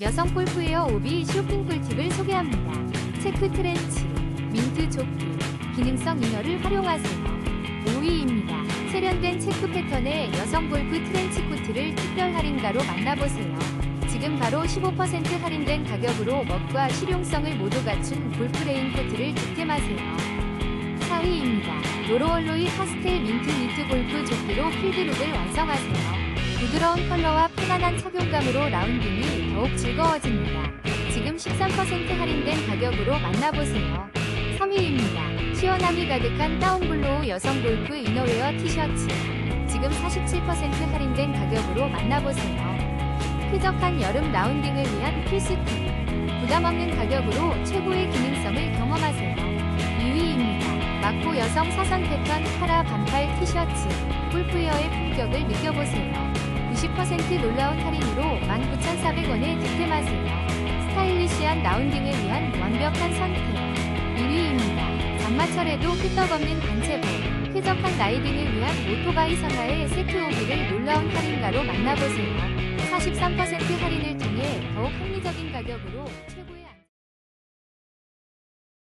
여성 골프웨어 오비 쇼핑 꿀팁을 소개합니다. 체크 트렌치, 민트 조끼, 기능성 이너를 활용하세요. 5위입니다. 세련된 체크 패턴의 여성 골프 트렌치 코트를 특별 할인가로 만나보세요. 지금 바로 15% 할인된 가격으로 멋과 실용성을 모두 갖춘 골프 레인 코트를 득템하세요. 4위입니다. 로로얼로이 파스텔 민트 니트 골프 조끼로 필드룩을 완성하세요. 부드러운 컬러와 편안한 착용감으로 라운딩이 더욱 즐거워집니다. 지금 13% 할인된 가격으로 만나보세요. 3위입니다. 시원함이 가득한 다운블로우 여성 골프 이너웨어 티셔츠. 지금 47% 할인된 가격으로 만나보세요. 쾌적한 여름 라운딩을 위한 필수템. 부담 없는 가격으로 최고의 기능성을 경험하세요. 2위입니다. 마코 여성 사선 패턴 카라 반팔 티셔츠. 골프웨어의 품격을 느껴보세요. 90% 놀라운 할인으로 19,400원에 득템하세요. 스타일리시한 라운딩을 위한 완벽한 선택. 1위입니다. 장마철에도 끄떡없는 단체복. 쾌적한 라이딩을 위한 오토바이 선화의 세트 오기를 놀라운 할인가로 만나보세요. 43% 할인을 통해 더욱 합리적인 가격으로 최고의